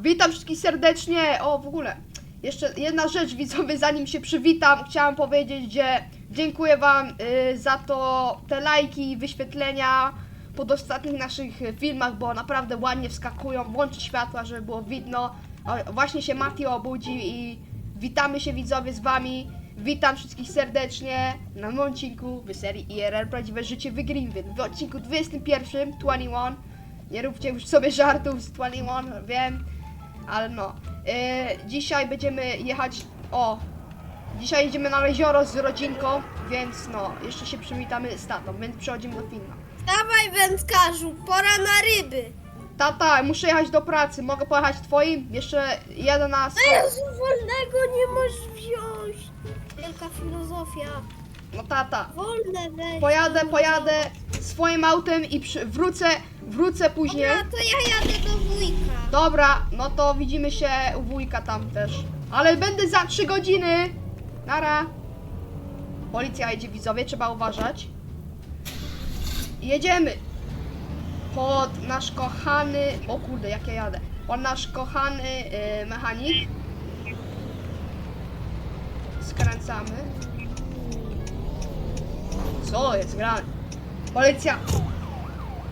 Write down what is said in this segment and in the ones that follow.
Witam wszystkich serdecznie. O, w ogóle. Jeszcze jedna rzecz, widzowie, zanim się przywitam, chciałam powiedzieć, że dziękuję Wam y, za to te lajki, wyświetlenia pod ostatnich naszych filmach, bo naprawdę ładnie wskakują. Włączę światła, żeby było widno. O, właśnie się Mati obudził i witamy się widzowie z Wami. Witam wszystkich serdecznie na nowym odcinku w serii IRL Prawdziwe Życie w Greenville. W odcinku 21, 21. Nie róbcie już sobie żartów z 21, wiem, ale no. E, dzisiaj będziemy jechać. O! Dzisiaj jedziemy na jezioro z rodzinką, więc no, jeszcze się przywitamy z tatą, więc przechodzimy do filmu. Dawaj wędkarzu, pora na ryby. Tata, muszę jechać do pracy, mogę pojechać twoim? Jeszcze jeden na No Jezu, wolnego nie możesz wziąć. Wielka filozofia. No tata, Wolne weź. pojadę, pojadę swoim autem i przy, wrócę, wrócę później. Dobra, to ja jadę do wujka. Dobra, no to widzimy się u wujka tam też. Ale będę za 3 godziny. Nara. Policja jedzie widzowie, trzeba uważać. Jedziemy. Pod nasz kochany. O kurde, jak ja jadę. Pod nasz kochany y, mechanik. Skręcamy. Co jest grane? Policja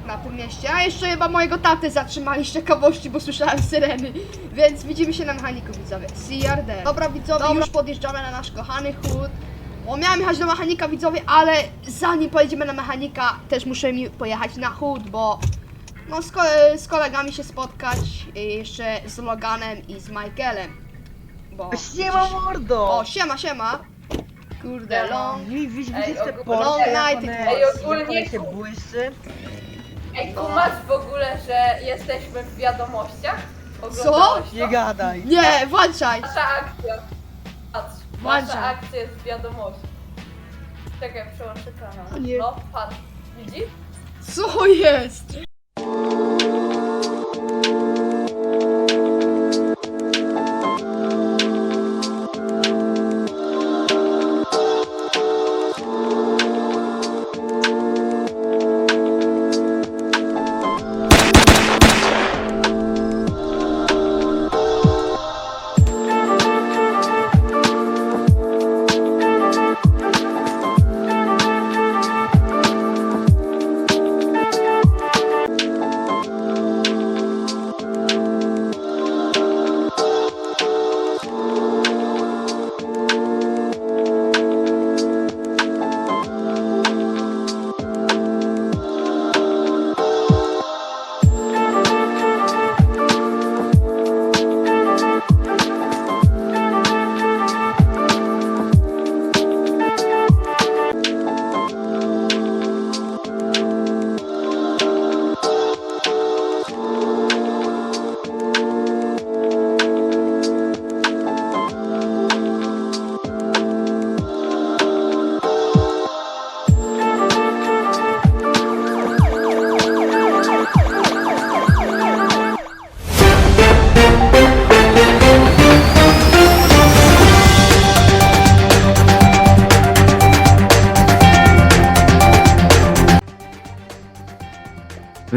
na tym mieście. A jeszcze chyba mojego taty zatrzymali z ciekawości, bo słyszałem syreny. Więc widzimy się na mechaniku, widzowie. CRD. Dobra, widzowie, już podjeżdżamy na nasz kochany chód. Bo miałem jechać do mechanika, widzowie, ale zanim pojedziemy na mechanika, też muszę mi pojechać na chód, bo no z, ko z kolegami się spotkać, i jeszcze z Loganem i z Michaelem. Bo... Siema mordo! O, siema, siema. Kurde, long. Widzisz, te Long jak night one, it Ej, jak ogólnie- one się błyszczy? Ej, kumasz w ogóle, że jesteśmy w wiadomościach? Co? Oglądałeś to? Nie gadaj! Nie, włączaj. Nasza akcja. Patrz, Włączam. nasza akcja jest w wiadomości. Czekaj, przełączę kanał. O nie. No, patrz. Widzisz? Co jest?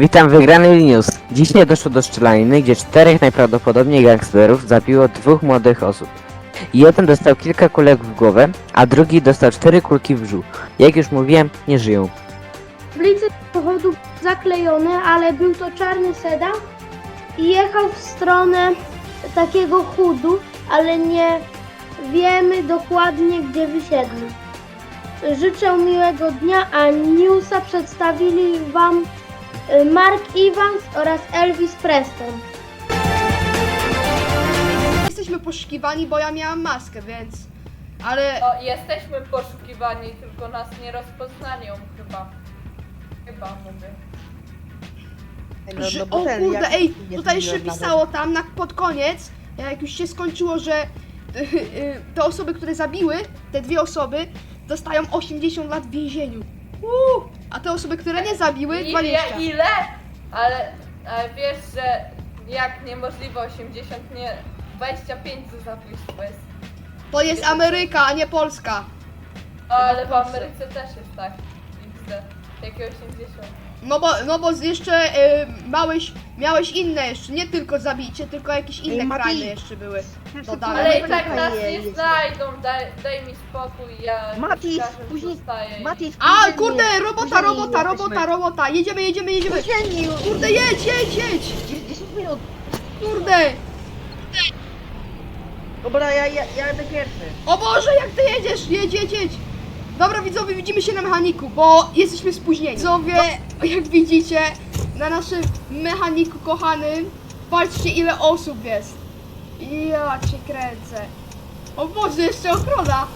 Witam wygrany news. Dzisiaj doszło do strzelaniny, gdzie czterech najprawdopodobniej gangsterów zabiło dwóch młodych osób. Jeden dostał kilka kulek w głowę, a drugi dostał cztery kulki w brzuch. Jak już mówiłem, nie żyją. Tablice pochodu zaklejone, ale był to czarny sedan i jechał w stronę takiego chudu, ale nie wiemy dokładnie gdzie wysiedli. Życzę miłego dnia, a newsa przedstawili Wam Mark Evans oraz Elvis Preston. Jesteśmy poszukiwani, bo ja miałam maskę, więc... Ale... No, jesteśmy poszukiwani, tylko nas nie rozpoznają chyba. Chyba mówię. Że, no, o kurde, ej, tutaj jeszcze pisało tam na, pod koniec, jak już się skończyło, że te osoby, które zabiły, te dwie osoby, dostają 80 lat w więzieniu. Uuu, a te osoby, które nie zabiły, 20. Ile? Ile? Ale, ale wiesz, że jak niemożliwe 80, nie 25 za zabójstwo jest. To jest Ameryka, a nie Polska. Ale w Ameryce też jest tak. XD. Jakie 80. No bo, no bo jeszcze y, małeś, miałeś inne jeszcze, nie tylko zabicie, tylko jakieś inne Mati. krajne jeszcze były. Dodane. Ale i Dobra, tak nas nie znajdą, daj, daj mi spokój, ja Mati, każdym później- zostaję. Mati, A, kurde, robota, robota, robota, robota, jedziemy, jedziemy, jedziemy. Kurde, jedź, jedź, jedź, 10 minut. kurde. Dobra, ja, ja, ja jadę pierwszy. O Boże, jak ty jedziesz, jedź, jedź, jedź. Dobra widzowie, widzimy się na mechaniku, bo jesteśmy spóźnieni. Widzowie, jak widzicie, na naszym mechaniku kochanym, patrzcie ile osób jest. Ja cię kręcę. O Boże, jeszcze ochrona.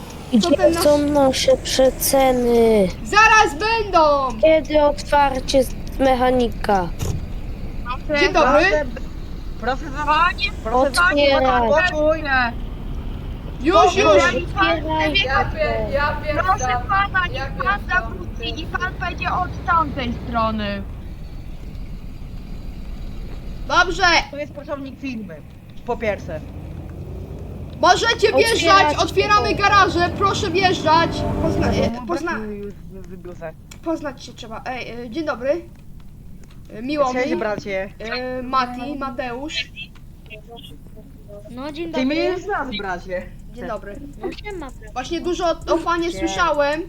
Co ten Gdzie nasz... są nasze przeceny? Zaraz będą! Kiedy otwarcie z mechanika? Dzień dobry. Proszę za... Otwieraj. Spokój. Już, już. Otwieraj. Ja, pier, ja Proszę pierdam, pana, ja niech pan pierdam, zawróci ty. i pan będzie od tamtej strony. Dobrze, To jest pracownik firmy. Po pierwsze. możecie wjeżdżać, Otwierać. otwieramy garaże, proszę wjeżdżać. Pozna... e, pozna... Wybiórze. Poznać się trzeba. Ej, e, dzień dobry. E, Miło Cześć mi. bracie. E, Mati, Mateusz. No dzień Ty mnie już znasz bracie. Dzień dobry. No siema. Właśnie dużo o, o panie Nie. słyszałem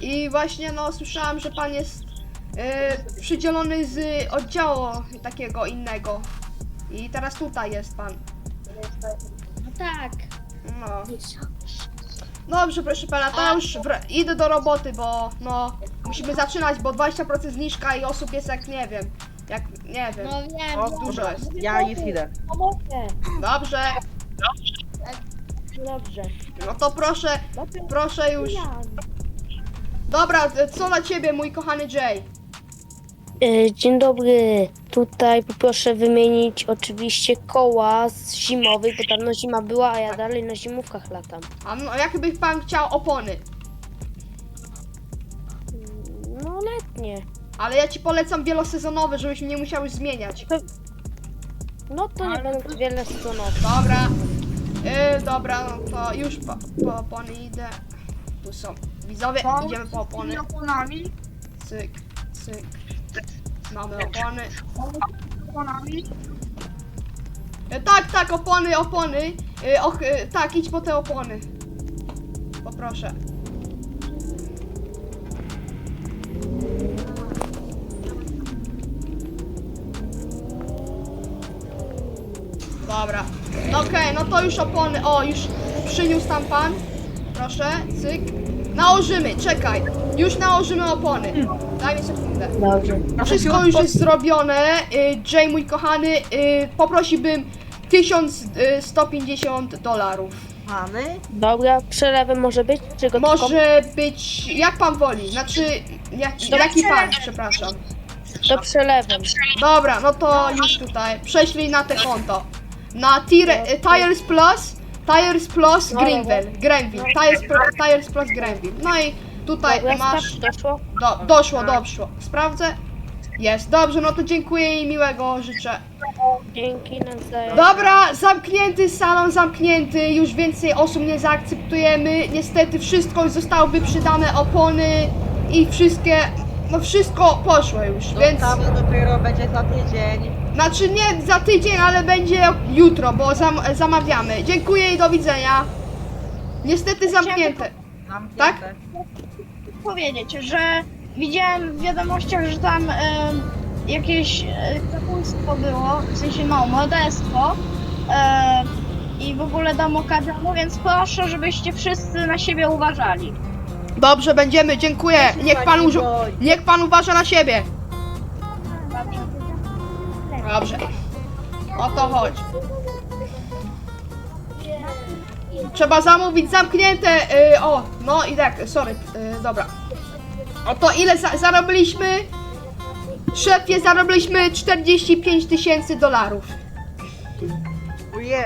i właśnie no słyszałam, że pan jest e, przydzielony z oddziału takiego innego. I teraz tutaj jest pan. No tak. No. Dobrze, proszę pana, to ja już wr- idę do roboty, bo no musimy zaczynać, bo 20% zniżka i osób jest jak nie wiem. Jak nie wiem. No wiem, O, wiem. dużo jest. Ja już idę. Pomogę. Dobrze, Dobrze. no to proszę, proszę już. Dobra, co na ciebie, mój kochany Jay? E, Dzień dobry. Tutaj poproszę wymienić oczywiście koła z zimowych, bo dawno zima była, a ja dalej na zimówkach latam. A no, jakby pan chciał opony, No letnie. ale ja ci polecam wielosezonowe, żebyś nie musiał już zmieniać. No to nie będę wiele stonował. Dobra, yy, dobra, no to już po, po opony idę. Tu są widzowie, idziemy po opony. oponami, Cyk, cyk. Mamy opony. oponami. E, tak, tak, opony, opony. E, och, e, tak, idź po te opony. Poproszę. Dobra. No Okej, no to już opony. O, już przyniósł tam pan. Proszę, cyk. Nałożymy, czekaj. Już nałożymy opony. Daj mi sekundę. Dobrze. Wszystko już jest zrobione. Y, Jay, mój kochany, y, poprosiłbym 1150 dolarów. Pany? Dobra, przelewem może być? Czy gotówką? Może być, jak pan woli, znaczy, jak, jaki pan, przepraszam. To przelewem. Dobra, no to już tutaj, prześlij na te konto. Na tire, y, Tires Plus, Tires Plus Greenville, Greenville, Tires, Pro- Tires Plus Greenville. No i tutaj Dobra, masz, sprawdź, doszło? do, doszło, doszło. Sprawdzę. Jest, dobrze, no to dziękuję i miłego życzę. Dzięki nawzajem. Dobra, zamknięty salon, zamknięty, już więcej osób nie zaakceptujemy. Niestety wszystko już zostało wyprzedane, opony i wszystkie, no wszystko poszło już, więc... Dostawa dopiero będzie za tydzień. Znaczy nie za tydzień, ale będzie jutro, bo zam, zamawiamy. Dziękuję i do widzenia. Niestety zamknięte. Zamknięte. Tak? Powiedzieć, że widziałem w wiadomościach, że tam e, jakieś e, zabójstwo było, w sensie no, morderstwo e, i w ogóle okazano, więc proszę, żebyście wszyscy na siebie uważali. Dobrze, będziemy, dziękuję. Niech pan, użu- niech pan uważa na siebie. Dobrze. O to chodź. Trzeba zamówić zamknięte. y, o, no i tak, sorry, y, dobra. O to ile za- zarobiliśmy? Szefie, zarobiliśmy 45 tysięcy dolarów. Ujej.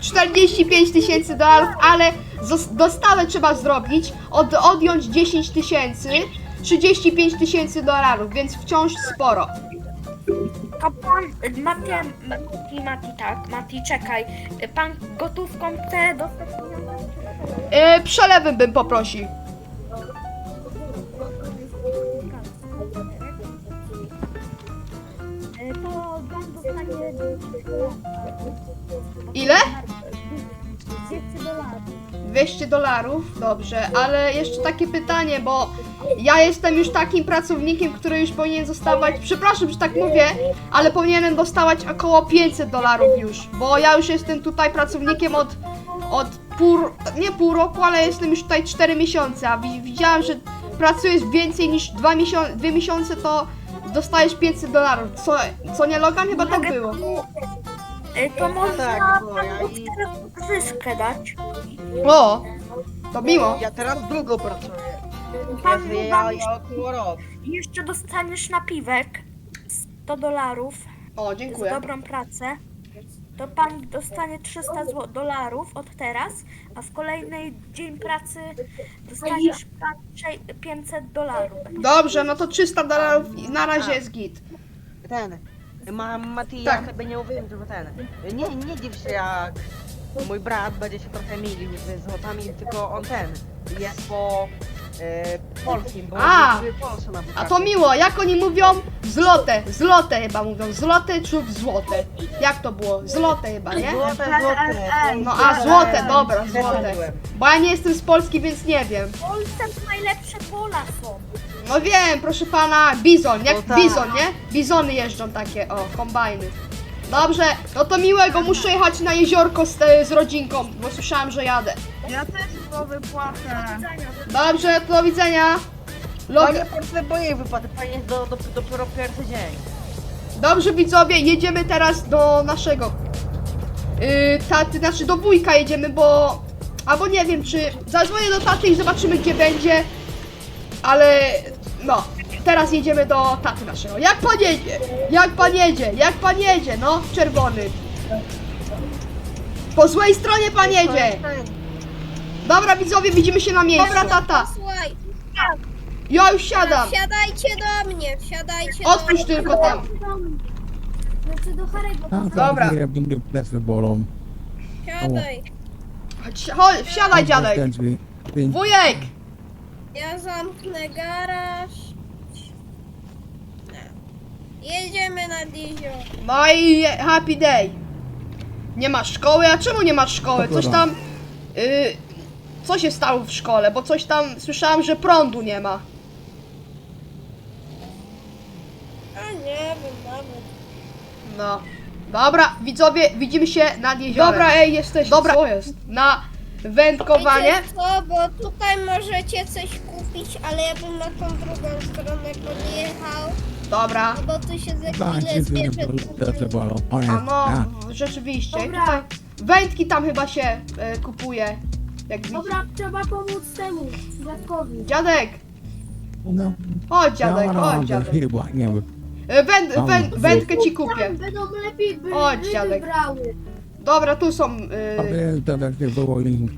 45 tysięcy dolarów, ale zos- dostawę trzeba zrobić, od, odjąć 10 tysięcy, 35 tysięcy dolarów, więc wciąż sporo. Kapłan, Mati, Mati, Mati, tak, Mati, czekaj. Pan gotówką chce dostać pieniądze? E, yy, przelewem bym poprosił. E, to pan dostanie Ile? 200 dolarów. 200 dolarów, dobrze, ale jeszcze takie pytanie, bo ja jestem już takim pracownikiem, który już powinien dostawać, przepraszam, że tak mówię, ale powinienem dostawać około 500 dolarów już, bo ja już jestem tutaj pracownikiem od, od pół, nie pół roku, ale jestem już tutaj 4 miesiące, a wi- widziałam, że pracujesz więcej niż 2 miesiące, 2 miesiące, to dostajesz 500 dolarów, co, co nie Logan? Chyba tak było. Y, To można tak, bo ja panu i- teraz zyskę dać. O, to miło. Ja teraz długo pracuję. Pan Ja, ja, ja około rok. jeszcze dostaniesz napiwek 100 dolarów O, za dziękuję. dobrą pracę. To pan dostanie 300 zł dolarów od teraz, a w kolejny dzień pracy dostaniesz pan sze- 500 dolarów. Dobrze, no to 300 dolarów i na razie jest git. Ten. Ma, Mati, Tak. ja sobie nie mówiłem, że ten. Nie, nie dziw się jak mój brat będzie się trochę mylił z złotami, tylko on ten. Jest po e, polskim, bo A! jest w Polsce na A to miło, jak oni mówią? Złote, złote chyba mówią. Złote czy złote? Jak to było? Złote chyba, nie? Złote, złote. No a złote, dobra, złote. Bo ja nie jestem z Polski, więc nie wiem. W Polsce to najlepsze pola są. No wiem, proszę pana, bizon, jak No tak. bizon, nie? Bizony jeżdżą takie, o, kombajny. Dobrze, no to miłego, muszę jechać na jeziorko z, z rodzinką, bo słyszałem, że jadę. Ja też go wypłacę. Dobrze, do widzenia. Log- nie potrzebuję wypłaty, fajnie jest do, do, dopiero pierwszy dzień. Dobrze widzowie, jedziemy teraz do naszego yy, taty, znaczy do wujka jedziemy, bo albo nie wiem czy zadzwonię do taty i zobaczymy gdzie będzie, ale no, teraz jedziemy do taty naszego. Jak pan jedzie? Jak pan jedzie? Jak pan jedzie? No, czerwony. Po złej stronie pan jedzie. Dobra widzowie, widzimy się na miejscu. Dobra tata, Słuchaj, ja już siadam. wsiadajcie do mnie, wsiadajcie do Otwórz mnie. tylko tam. Znaczy do Harego. Dobra. Będę plecy bolą. Wsiadaj. Chodź, chodź, wsiadaj dziadek. Wujek! Ja zamknę garaż. Jedziemy nad jezioro. No i happy day. Nie masz szkoły? A czemu nie masz szkoły? Coś tam. Y, co się stało w szkole? Bo coś tam słyszałam, że prądu nie ma. A nie wiem nawet. No. Dobra, widzowie, widzimy się nad jeziorem. Dobra, ej, jesteś. Dobra, co jest? Na wędkowanie. Wiecie co, bo tutaj możecie coś kupić, ale ja bym na tą drugą stronę podjechał, Dobra. no bo tu się za Tak, chwilę zbierze dużo. A no, rzeczywiście. Tutaj wędki tam chyba się y, kupuje. Jak widzisz. Dobra, trzeba pomóc temu dziadkowi. Dziadek! No, Chodź dziadek, mam dziadek. chyba, nie wiem. Y, Węd, węd, wędkę ci kupię. Będą lepiej by Chodź, ryby dziadek. brały. Dobra, tu są. A Y, wy to tak nie było i...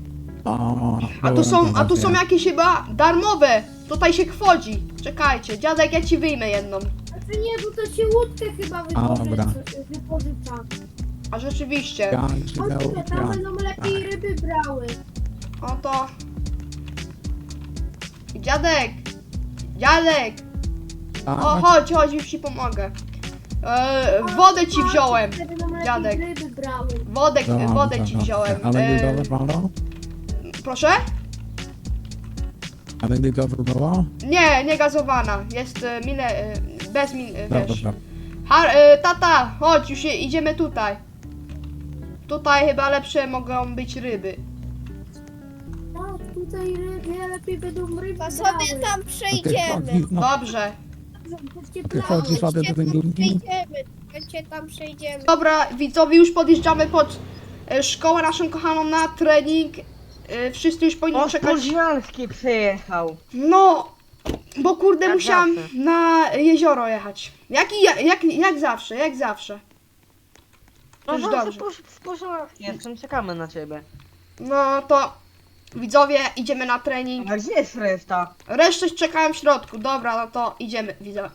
A tu są, a tu są jakieś chyba darmowe. Tutaj się kwodzi. Czekajcie, dziadek, ja ci wyjmę jedną. Znaczy nie, bo to się łódkę chyba Dobra. wypożycza. wypożycza. A rzeczywiście. Ja Chodźcie, się tam ja. będą lepiej ryby brały. O to. Dziadek! Dziadek! O, A, chodź, chodź, już ci pomogę. E, wodę ci wziąłem. Wtedy będą lepiej Dziadek. ryby brały. Wodę, dobra, wodę dobra, ci dobra. wziąłem. Ale E, dobrze było? proszę? Ale nie dobrze było? Nie, nie gazowana. Jest e, mile, e, bez min, e, Dobra, wiesz. dobra. Har, e, tata, chodź, już je- idziemy tutaj. Tutaj chyba lepsze mogą być ryby. Tutaj ryby lepiej będą ryby To sobie tam przejdziemy. no, Dobrze. Chodźcie ty plały. chodzi sobie do Chodźcie tam przejdziemy. Chodźcie tam przejdziemy. Dobra, widzowie, już podjeżdżamy pod e, szkołę naszą kochaną na trening. E, wszyscy już powinni O, czekać. Spóźnialski przyjechał. No, bo kurde Jak musiałam zawsze. na jezioro jechać. Jak, i- jak, jak, jak zawsze, jak zawsze. No Już dobrze, dobrze. spóź- Spóźnialski jestem, czekamy na ciebie. No to widzowie, idziemy na trening. A gdzie jest reszta? Resztę czekałem w środku. Dobra, no to idziemy, widzowie.